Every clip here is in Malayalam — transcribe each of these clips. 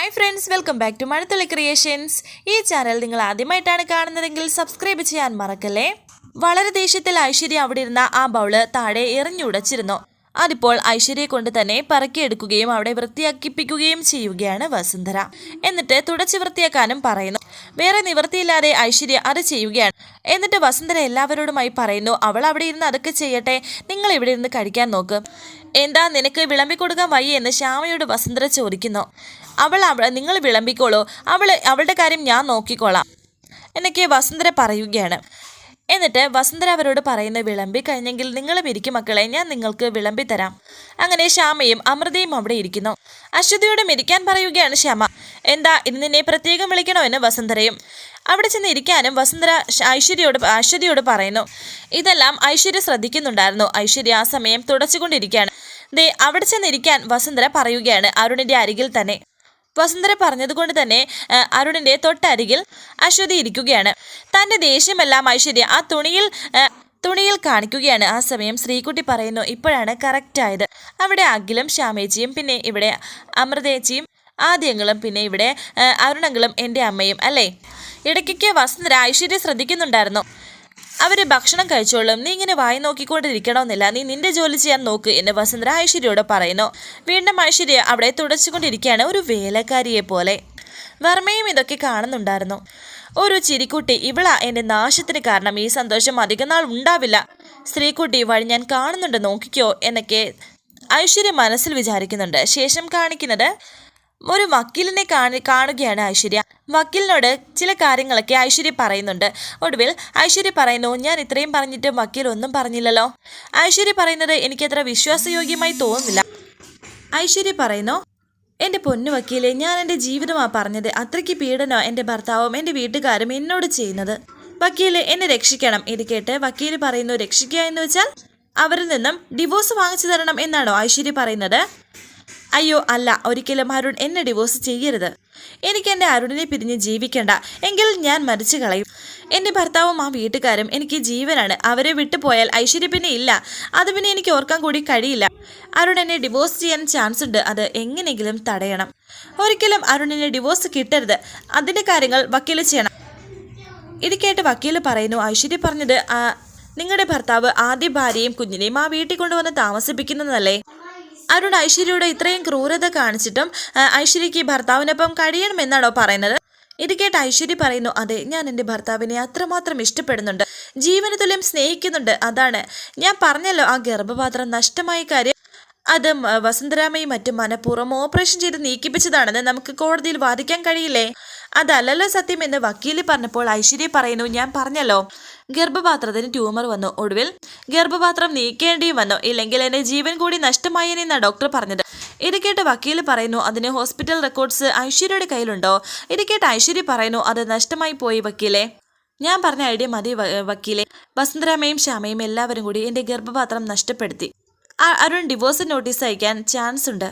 Hi friends welcome back to Mazhathulli creations ഈ ചാനൽ നിങ്ങൾ ആദ്യമായിട്ടാണ് കാണുന്നതെങ്കിൽ സബ്സ്ക്രൈബ് ചെയ്യാൻ മറക്കല്ലേ? വളരെ ദേഷ്യത്തിൽ ഐശ്വര്യ അവിടെ ഇരുന്ന ആ ബൗൾ താഴെ എറിഞ്ഞുടച്ചിരുന്നു അതിപ്പോൾ ഐശ്വര്യയെ കൊണ്ട് തന്നെ പറക്കിയെടുക്കുകയും അവിടെ വൃത്തിയാക്കിപ്പിക്കുകയും ചെയ്യുകയാണ് വസുന്ധര. എന്നിട്ട് തുടച്ചു വൃത്തിയാക്കാനും പറയുന്നു. വേറെ നിവൃത്തിയില്ലാതെ ഐശ്വര്യ അത് ചെയ്യുകയാണ്. എന്നിട്ട് വസന്തന എല്ലാവരോടുമായി പറയുന്നു അവൾ അവിടെ ഇരുന്ന് അതൊക്കെ ചെയ്യട്ടെ. നിങ്ങൾ ഇവിടെ ഇരുന്ന് കഴിക്കാൻ നോക്ക്. എന്താ നിനക്ക് വിളമ്പിക്കൊടുക്കാൻ വയ്യ? എന്ന് ശ്യാമയോട് വസന്തര ചോദിക്കുന്നു. അവൾ അവൾ നിങ്ങൾ വിളമ്പിക്കോളൂ. അവൾ അവളുടെ കാര്യം ഞാൻ നോക്കിക്കോളാം. എന്നൊക്കെ വസന്തര പറയുകയാണ്. എന്നിട്ട് വസുന്ധര അവരോട് പറയുന്ന വിളമ്പി കഴിഞ്ഞെങ്കിൽ നിങ്ങൾ ഇരിക്കും മക്കളെ ഞാൻ നിങ്ങൾക്ക് വിളമ്പി തരാം. അങ്ങനെ ശ്യാമയും അമൃതയും അവിടെ ഇരിക്കുന്നു. അശ്വതിയോട് ഇരിക്കാൻ പറയുകയാണ് ശ്യാമ. എന്താ ഇന്ന് നിന്നെ പ്രത്യേകം വിളിക്കണോ എന്ന് വസുന്ധരയും. അവിടെ ചെന്ന് ഇരിക്കാനും വസുന്ധര ഐശ്വര്യയോട് അശ്വതിയോട് പറയുന്നു. ഇതെല്ലാം ഐശ്വര്യ ശ്രദ്ധിക്കുന്നുണ്ടായിരുന്നു. ഐശ്വര്യ ആ സമയം തുടച്ചുകൊണ്ടിരിക്കുകയാണ്. ദേ അവിടെ ചെന്നിരിക്കാൻ വസുന്ധര പറയുകയാണ് അരുണിന്റെ അരികിൽ തന്നെ. വസുന്ധര പറഞ്ഞതുകൊണ്ട് തന്നെ അരുണിന്റെ തൊട്ടരികിൽ അശ്വതി ഇരിക്കുകയാണ്. തന്റെ ദേഷ്യമെല്ലാം ഐശ്വര്യ ആ തുണിയിൽ തുണിയിൽ കാണിക്കുകയാണ്. ആ സമയം ശ്രീകുട്ടി പറയുന്നു ഇപ്പോഴാണ് കറക്റ്റ് ആയത്. അവിടെ അഖിലും ശ്യാമേച്ചിയും പിന്നെ ഇവിടെ അമൃതേച്ചിയും ആദ്യങ്ങളും പിന്നെ ഇവിടെ അരുണങ്ങളും എന്റെ അമ്മയും അല്ലേ? ഇടയ്ക്കൊക്കെ വസുന്ധര ഐശ്വര്യ ശ്രദ്ധിക്കുന്നുണ്ടായിരുന്നു. അവർ ഭക്ഷണം കഴിച്ചോളും. നീ ഇങ്ങനെ വായി നോക്കിക്കൊണ്ടിരിക്കണമെന്നില്ല. നീ നിന്റെ ജോലി ചെയ്യാൻ നോക്ക് എന്ന് വസുന്ധര ഐശ്വര്യയോട് പറയുന്നു. വീണ്ടും ഐശ്വര്യ അവിടെ തുടച്ചുകൊണ്ടിരിക്കുകയാണ് ഒരു വേലക്കാരിയെ പോലെ. വർമ്മയും ഇതൊക്കെ കാണുന്നുണ്ടായിരുന്നു. ഒരു ചിരിക്കുട്ടി ഇവളാ എന്റെ നാശത്തിന് കാരണം. ഈ സന്തോഷം അധികം നാൾ ഉണ്ടാവില്ല. സ്ത്രീക്കുട്ടി വഴി ഞാൻ കാണുന്നുണ്ട്. നോക്കിക്കോ എന്നൊക്കെ ഐശ്വര്യ മനസ്സിൽ വിചാരിക്കുന്നുണ്ട്. ശേഷം കാണിക്കുന്നത് ഒരു വക്കീലിനെ കാണി കാണുകയാണ് ഐശ്വര്യ. വക്കീലിനോട് ചില കാര്യങ്ങളൊക്കെ ഐശ്വര്യ പറയുന്നുണ്ട്. ഒടുവിൽ ഐശ്വര്യ പറയുന്നു ഞാൻ ഇത്രയും പറഞ്ഞിട്ട് വക്കീൽ ഒന്നും പറഞ്ഞില്ലല്ലോ. ഐശ്വര്യ പറയുന്നത് എനിക്കത്ര വിശ്വാസയോഗ്യമായി തോന്നുന്നില്ല. ഐശ്വര്യ പറയുന്നു എന്റെ പൊന്നു വക്കീലെ ഞാൻ എന്റെ ജീവിതമാണ് പറഞ്ഞത്. അത്രയ്ക്ക് പീഡനോ എന്റെ ഭർത്താവും എന്റെ വീട്ടുകാരും എന്നോട് ചെയ്യുന്നത്. വക്കീൽ എന്നെ രക്ഷിക്കണം. ഇത് കേട്ട് വക്കീൽ പറയുന്നു രക്ഷിക്കുക എന്ന് വെച്ചാൽ അവരിൽ നിന്നും ഡിവോഴ്സ് വാങ്ങിച്ചു തരണം എന്നാണോ ഐശ്വര്യ പറയുന്നത്? അയ്യോ അല്ല ഒരിക്കലും അരുൺ എന്നെ ഡിവോഴ്സ് ചെയ്യരുത്. എനിക്ക് എന്റെ അരുണിനെ പിരിഞ്ഞ് ജീവിക്കേണ്ട. എങ്കിൽ ഞാൻ മരിച്ചു കളയും. എന്റെ ഭർത്താവും ആ വീട്ടുകാരും എനിക്ക് ജീവനാണ്. അവരെ വിട്ടുപോയാൽ ഐശ്വര്യ പിന്നെ ഇല്ല. അത് പിന്നെ എനിക്ക് ഓർക്കാൻ കൂടി കഴിയില്ല. അരുൺ എന്നെ ഡിവോഴ്സ് ചെയ്യാൻ ചാൻസ് ഉണ്ട്. അത് എങ്ങനെയെങ്കിലും തടയണം. ഒരിക്കലും അരുണിനെ ഡിവോഴ്സ് കിട്ടരുത്. അതിന്റെ കാര്യങ്ങൾ വക്കീൽ ചെയ്യണം. ഇത് കേട്ട് വക്കീൽ പറയുന്നു ഐശ്വര്യ പറഞ്ഞത് നിങ്ങളുടെ ഭർത്താവ് ആദ്യ ഭാര്യയും കുഞ്ഞിനെയും ആ വീട്ടിൽ കൊണ്ടുവന്ന് താമസിപ്പിക്കുന്നതല്ലേ? അരുൺ ഐശ്വര്യയോട് ഇത്രയും ക്രൂരത കാണിച്ചിട്ടും ഐശ്വര്യയ്ക്ക് ഭർത്താവിനൊപ്പം കഴിയണമെന്നാണോ പറയുന്നത്? ഇത് കേട്ട് ഐശ്വര്യ പറയുന്നു അതെ ഞാൻ എന്റെ ഭർത്താവിനെ അത്രമാത്രം ഇഷ്ടപ്പെടുന്നുണ്ട്. ജീവന തുല്യം സ്നേഹിക്കുന്നുണ്ട് അതാണ്. ഞാൻ പറഞ്ഞല്ലോ ആ ഗർഭപാത്രം നഷ്ടമായ കാര്യം. അത് വസന്തരാമയും മറ്റും മനഃപൂർവം ഓപ്പറേഷൻ ചെയ്ത് നീക്കിപ്പിച്ചതാണെന്ന് നമുക്ക് കോടതിയിൽ വാദിക്കാൻ കഴിയില്ലേ? അതല്ലല്ലോ സത്യം എന്ന് വക്കീൽ പറഞ്ഞപ്പോൾ ഐശ്വര്യ പറയുന്നു ഞാൻ പറഞ്ഞല്ലോ. ഗർഭപാത്രത്തിന് ട്യൂമർ വന്നു. ഒടുവിൽ ഗർഭപാത്രം നീക്കേണ്ടിയും വന്നു. ഇല്ലെങ്കിൽ എന്റെ ജീവൻ കൂടി നഷ്ടമായെന്നാണ് ഡോക്ടർ പറഞ്ഞത്. ഇത് കേട്ട് വക്കീൽ പറയുന്നു അതിന് ഹോസ്പിറ്റൽ റെക്കോർഡ്സ് ഐശ്വര്യയുടെ കയ്യിലുണ്ടോ? ഇത് കേട്ട് ഐശ്വര്യ പറയുന്നു അത് നഷ്ടമായി പോയി വക്കീലെ. ഞാൻ പറഞ്ഞ ഐഡിയ മതി വക്കീലെ. വസുന്ധരാമയും ശ്യാമയും എല്ലാവരും കൂടി എന്റെ ഗർഭപാത്രം നഷ്ടപ്പെടുത്തി. അരുൺ ഡിവോഴ്സ് നോട്ടീസ് അയക്കാൻ ചാൻസ് ഉണ്ട്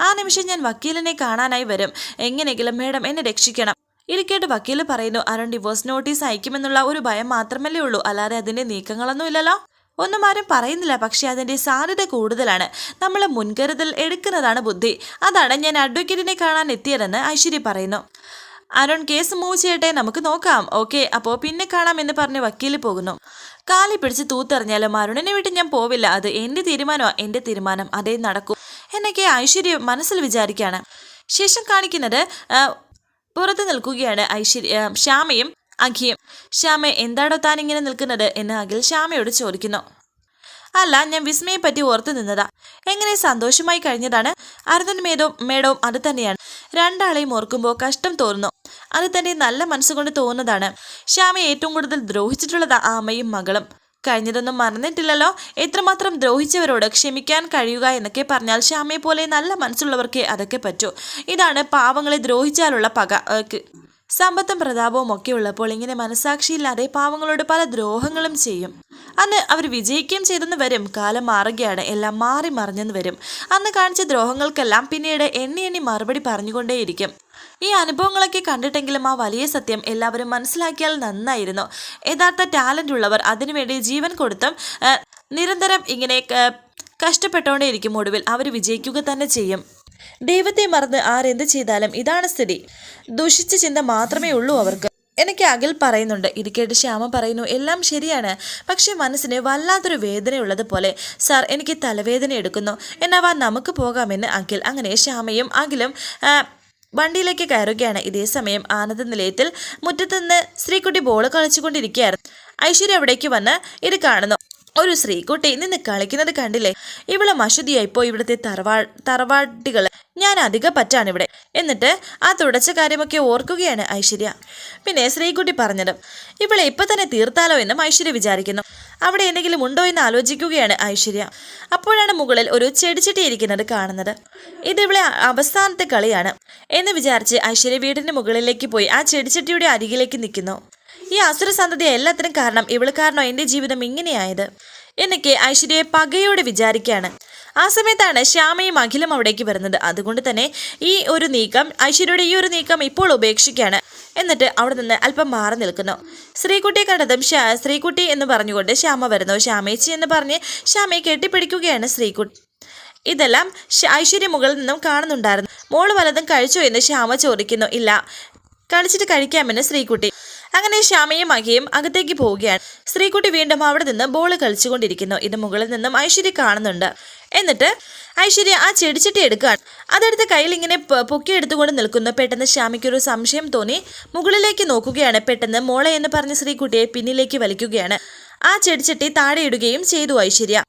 ആ നിമിഷം ഞാൻ വക്കീലിനെ കാണാനായി വരും. എങ്ങനെയെങ്കിലും മേഡം എന്നെ രക്ഷിക്കണം. ഇത് കേട്ട് വക്കീൽ പറയുന്നു അരുൺ ഡിവോഴ്സ് നോട്ടീസ് അയക്കുമെന്നുള്ള ഒരു ഭയം മാത്രമല്ലേ ഉള്ളൂ. അല്ലാതെ അതിന്റെ നീക്കങ്ങളൊന്നും ഇല്ലല്ലോ. ഒന്നും ആരും പറയുന്നില്ല പക്ഷെ അതിന്റെ സാധ്യത കൂടുതലാണ്. നമ്മൾ മുൻകരുതൽ എടുക്കുന്നതാണ് ബുദ്ധി. അതാണ് ഞാൻ അഡ്വക്കേറ്റിനെ കാണാൻ എത്തിയതെന്ന് ഐശ്വര്യ പറയുന്നു. അരുൺ കേസ് മൂവ് ചെയ്യട്ടെ നമുക്ക് നോക്കാം. ഓക്കെ അപ്പോൾ പിന്നെ കാണാം എന്ന് പറഞ്ഞ് വക്കീൽ പോകുന്നു. കാലി പിടിച്ച് തൂത്തെറിഞ്ഞാലും അരുണിനെ വിട്ട് ഞാൻ പോവില്ല. അത് എന്റെ തീരുമാനമാണ് എന്റെ തീരുമാനം. അതേ നടക്കൂ. എന്നൊക്കെ ഐശ്വര്യ മനസ്സിൽ വിചാരിക്കുകയാണ് ശേഷം കാണിക്കുന്നത് പുറത്ത് നിൽക്കുകയാണ് ഐശ്വര്യ. ശ്യാമയും അഖിയും. ശ്യാമ എന്താടോ താൻ ഇങ്ങനെ നിൽക്കുന്നത്? എന്ന് അഖിൽ ശ്യാമയോട് ചോദിക്കുന്നു. അല്ല ഞാൻ വിസ്മയെ പറ്റി ഓർത്തു നിന്നതാ. എങ്ങനെ സന്തോഷമായി കഴിഞ്ഞതാണ്? അരുണൻ മേഡവും മേഡവും അത് തന്നെയാണ്. രണ്ടാളെയും ഓർക്കുമ്പോൾ കഷ്ടം തോന്നുന്നു. അത് തന്നെ നല്ല മനസ്സുകൊണ്ട് തോന്നുന്നതാണ്. ശ്യാമ ഏറ്റവും കൂടുതൽ ദ്രോഹിച്ചിട്ടുള്ളത് ആ അമ്മയും മകളും. കഴിഞ്ഞതൊന്നും മറന്നിട്ടില്ലല്ലോ. എത്രമാത്രം ദ്രോഹിച്ചവരോട് ക്ഷമിക്കാൻ കഴിയുക എന്നൊക്കെ പറഞ്ഞാൽ ശ്യാമയെ പോലെ നല്ല മനസ്സുള്ളവർക്ക് അതൊക്കെ പറ്റൂ. ഇതാണ് പാവങ്ങളെ ദ്രോഹിച്ചാലുള്ള പക. സമ്പത്തും പ്രതാപവും ഒക്കെ ഉള്ളപ്പോൾ ഇങ്ങനെ മനസാക്ഷിയില്ലാതെ പാവങ്ങളോട് പല ദ്രോഹങ്ങളും ചെയ്യും. അന്ന് അവർ വിജയിക്കുകയും ചെയ്തെന്ന് വരും. കാലം മാറുകയാണ്. എല്ലാം മാറി മറിഞ്ഞെന്ന് വരും. അന്ന് കാണിച്ച ദ്രോഹങ്ങൾക്കെല്ലാം പിന്നീട് എണ്ണി എണ്ണി മറുപടി പറഞ്ഞുകൊണ്ടേയിരിക്കും. ഈ അനുഭവങ്ങളൊക്കെ കണ്ടിട്ടെങ്കിലും ആ വലിയ സത്യം എല്ലാവരും മനസ്സിലാക്കിയാൽ നന്നായിരുന്നു. യഥാർത്ഥ ടാലന്റ് ഉള്ളവർ അതിനുവേണ്ടി ജീവൻ കൊടുത്തും നിരന്തരം ഇങ്ങനെ കഷ്ടപ്പെട്ടുകൊണ്ടേയിരിക്കും ഒടുവിൽ അവർ വിജയിക്കുക തന്നെ ചെയ്യും. ദൈവത്തെ മറന്ന് ആരെന്ത് ചെയ്താലും ഇതാണ് സ്ഥിതി. ദുഷിച്ച ചിന്ത മാത്രമേ ഉള്ളൂ അവർക്ക്. എനിക്ക് അഖിൽ പറയുന്നുണ്ട് ഇത് കേട്ട് ശ്യാമ പറയുന്നു എല്ലാം ശരിയാണ്. പക്ഷേ മനസ്സിന് വല്ലാത്തൊരു വേദനയുള്ളതുപോലെ സാർ എനിക്ക് തലവേദന എടുക്കുന്നു. എന്നാവാ നമുക്ക് പോകാമെന്ന് അഖിൽ. അങ്ങനെ ശ്യാമയും അഖിലും വണ്ടിയിലേക്ക് കയറുകയാണ്. ഇതേ സമയം ആനന്ദ നിലയത്തിൽ മുറ്റത്തുനിന്ന് ശ്രീകുട്ടി ബോൾ കളിച്ചുകൊണ്ടിരിക്കുകയായിരുന്നു. ഐശ്വര്യ അവിടേക്ക് വന്ന് ഇത് കാണുന്നു. ഒരു ശ്രീകുട്ടി നിന്ന് കളിക്കുന്നത് കണ്ടില്ലേ? ഇവൾ മഷുതിയായിപ്പോ ഇവിടുത്തെ തറവാ തറവാട്ടികൾ ഞാൻ അധികം പറ്റാണ് ഇവിടെ. എന്നിട്ട് ആ തുടച്ച കാര്യമൊക്കെ ഓർക്കുകയാണ് ഐശ്വര്യ. പിന്നെ ശ്രീകുട്ടി പറഞ്ഞത് ഇവളെ ഇപ്പൊ തന്നെ തീർത്താലോ എന്നും ഐശ്വര്യ വിചാരിക്കുന്നു. അവിടെ എന്തെങ്കിലും ഉണ്ടോ എന്ന് ആലോചിക്കുകയാണ് ഐശ്വര്യ. അപ്പോഴാണ് മുകളിൽ ഒരു ചെടിച്ചട്ടി ഇരിക്കുന്നത് കാണുന്നത്. ഇത് ഇവളെ അവസാനത്തെ കളിയാണ് എന്ന് വിചാരിച്ച് ഐശ്വര്യ വീടിന്റെ മുകളിലേക്ക് പോയി ആ ചെടിച്ചട്ടിയുടെ അരികിലേക്ക് നിൽക്കുന്നു. ഈ അസുര സന്തതി എല്ലാത്തിനും കാരണം ഇവൾ കാരണം എന്റെ ജീവിതം ഇങ്ങനെയായത് എന്നൊക്കെ ഐശ്വര്യയെ പകയോടെ വിചാരിക്കുകയാണ്. ആ സമയത്താണ് ശ്യാമയും അഖിലും അവിടേക്ക് വരുന്നത്. അതുകൊണ്ട് തന്നെ ഈ ഒരു നീക്കം ഐശ്വര്യയുടെ ഈ ഒരു നീക്കം ഇപ്പോൾ ഉപേക്ഷിക്കുകയാണ്. എന്നിട്ട് അവിടെ നിന്ന് അല്പം മാറി നിൽക്കുന്നു. ശ്രീകുട്ടിയെ കണ്ടതും ശ്രീകുട്ടി എന്ന് പറഞ്ഞുകൊണ്ട് ശ്യാമ വരുന്നു. ശ്യാമേച്ചി എന്ന് പറഞ്ഞ് ശ്യാമയെ കെട്ടിപ്പിടിക്കുകയാണ് ശ്രീകുട്ടി. ഇതെല്ലാം ഐശ്വര്യ മുകളിൽ നിന്നും കാണുന്നുണ്ടായിരുന്നു. മോൾ വലതും കഴിച്ചോ എന്ന് ശ്യാമ ചോദിക്കുന്നു. ഇല്ല കളിച്ചിട്ട് കഴിക്കാമെന്ന് ശ്രീകുട്ടി. അങ്ങനെ ശ്യാമയും അഖിയും അകത്തേക്ക് പോവുകയാണ്. ശ്രീകുട്ടി വീണ്ടും അവിടെ നിന്ന് ബോൾ കളിച്ചുകൊണ്ടിരിക്കുന്നു. ഇത് മുകളിൽ നിന്നും ഐശ്വര്യ കാണുന്നുണ്ട്. എന്നിട്ട് ഐശ്വര്യ ആ ചെടിച്ചട്ടി എടുക്കുകയാണ്. അതെടുത്ത് കയ്യിൽ ഇങ്ങനെ പൊക്കിയെടുത്തുകൊണ്ട് നിൽക്കുന്നു. പെട്ടെന്ന് ശ്യാമിക്കൊരു സംശയം തോന്നി. മുകളിലേക്ക് നോക്കുകയാണ്. പെട്ടെന്ന് മോളെ എന്ന് പറഞ്ഞ ശ്രീകുട്ടിയെ പിന്നിലേക്ക് വലിക്കുകയാണ്. ആ ചെടിച്ചട്ടി താഴെ ഇടുകയും ചെയ്തു ഐശ്വര്യ.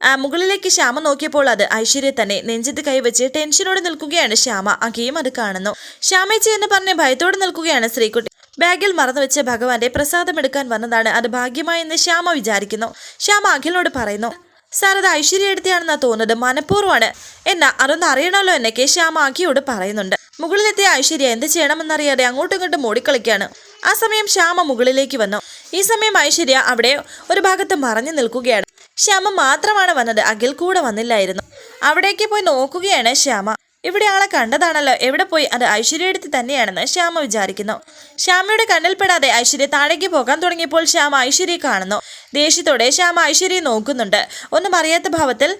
ആ മുകളിലേക്ക് ശ്യാമ നോക്കിയപ്പോൾ അത് ഐശ്വര്യ തന്നെ നെഞ്ചത്ത് കൈവച്ച് ടെൻഷനോടെ നിൽക്കുകയാണ് ശ്യാമ. അഖിയും അത് കാണുന്നു. ശ്യാമേച്ചി എന്ന് പറഞ്ഞ് ഭയത്തോടെ നിൽക്കുകയാണ് ശ്രീകുട്ടി. ബാഗിൽ മറന്നു വെച്ച ഭഗവാന്റെ പ്രസാദം എടുക്കാൻ വന്നതാണ്. അത് ഭാഗ്യമായെന്ന് ശ്യാമ വിചാരിക്കുന്നു. ശ്യാമ അഖിലിനോട് പറയുന്നു. സാർ അത് ഐശ്വര്യ എടുത്തിയാണെന്നാ തോന്നുന്നത് മനഃപൂർവമാണ്. എന്നാ അതൊന്ന് അറിയണമല്ലോ എന്നൊക്കെ ശ്യാമ ആക്കിയോട് പറയുന്നുണ്ട്. മുകളിലെത്തിയ ഐശ്വര്യ എന്ത് ചെയ്യണമെന്നറിയാതെ അങ്ങോട്ടും ഇങ്ങോട്ടും മൂടിക്കളിക്കാണ് ആ സമയം ശ്യാമ മുകളിലേക്ക് വന്നു. ഈ സമയം ഐശ്വര്യ അവിടെ ഒരു ഭാഗത്ത് മറഞ്ഞു നിൽക്കുകയാണ്. ശ്യാമ മാത്രമാണ് വന്നത് അഖിൽ കൂടെ വന്നില്ലായിരുന്നു. അവിടേക്ക് പോയി നോക്കുകയാണ് ശ്യാമ. ഇവിടെ ആളെ കണ്ടതാണല്ലോ. എവിടെ പോയി? അത് ഐശ്വര്യടുത്ത് തന്നെയാണെന്ന് ശ്യാമ വിചാരിക്കുന്നു. ശ്യാമയുടെ കണ്ണിൽപ്പെടാതെ ഐശ്വര്യ താഴേക്ക് പോകാൻ തുടങ്ങിയപ്പോൾ ശ്യാമ ഐശ്വര്യ കാണുന്നു. ദേഷ്യത്തോടെ ശ്യാമ ഐശ്വര്യയെ നോക്കുന്നുണ്ട്. ഒന്നും അറിയാത്ത ഭാവത്തിൽ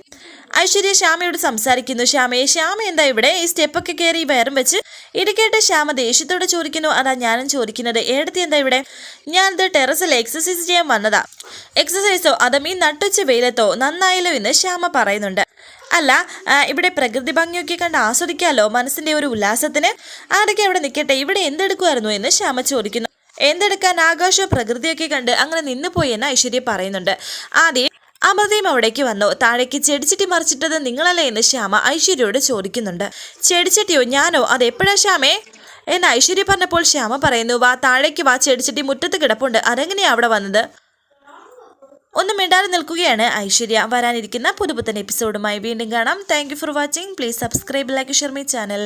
ഐശ്വര്യ ശ്യാമയോട് സംസാരിക്കുന്നു. ശ്യാമയെ ശ്യാമ എന്താ ഇവിടെ? ഈ സ്റ്റെപ്പൊക്കെ കയറി വയറും വെച്ച് ഇടുക്കേട്ട് കേട്ട് ശ്യാമ ദേഷ്യത്തോടെ ചോദിക്കുന്നു. അതാ ഞാനും ചോദിക്കുന്നത്. ഏടത്തി എന്താ ഇവിടെ? ഞാനത് ടെറസിൽ എക്സസൈസ് ചെയ്യാൻ വന്നതാ. എക്സസൈസോ അതും ഈ നട്ടുച്ച വെയിലത്തോ? നന്നായല്ലോ എന്ന് ശ്യാമ പറയുന്നുണ്ട്. അല്ല ഇവിടെ പ്രകൃതി ഭംഗിയൊക്കെ കണ്ട് ആസ്വദിക്കാമല്ലോ മനസ്സിന്റെ ഒരു ഉല്ലാസത്തിന് ആരൊക്കെ അവിടെ നിൽക്കട്ടെ ഇവിടെ എന്തെടുക്കുമായിരുന്നു എന്ന് ശ്യാമ ചോദിക്കുന്നു. എന്തെടുക്കാൻ ആകാശവും പ്രകൃതിയൊക്കെ കണ്ട് അങ്ങനെ നിന്നുപോയി എന്ന് ഐശ്വര്യ പറയുന്നുണ്ട്. ആദ്യം അമൃതയും അവിടേക്ക് വന്നു. താഴേക്ക് ചെടിച്ചട്ടി മറിച്ചിട്ടത് നിങ്ങളല്ലേ എന്ന് ശ്യാമ ഐശ്വര്യയോട് ചോദിക്കുന്നുണ്ട്. ചെടിച്ചട്ടിയോ? ഞാനോ? അതെപ്പോഴാ ശ്യാമേ? എന്ന് ഐശ്വര്യ പറഞ്ഞപ്പോൾ ശ്യാമ പറയുന്നു വാ താഴേക്ക് വാ ചെടിച്ചട്ടി മുറ്റത്ത് കിടപ്പുണ്ട്. അതെങ്ങനെയാ അവിടെ വന്നത്? ഒന്നും മിണ്ടാതെ നിൽക്കുകയാണ് ഐശ്വര്യ. വരാനിരിക്കുന്ന പുതുപുത്തൻ എപ്പിസോഡുമായി വീണ്ടും കാണാം. Thank for watching please subscribe like share my channel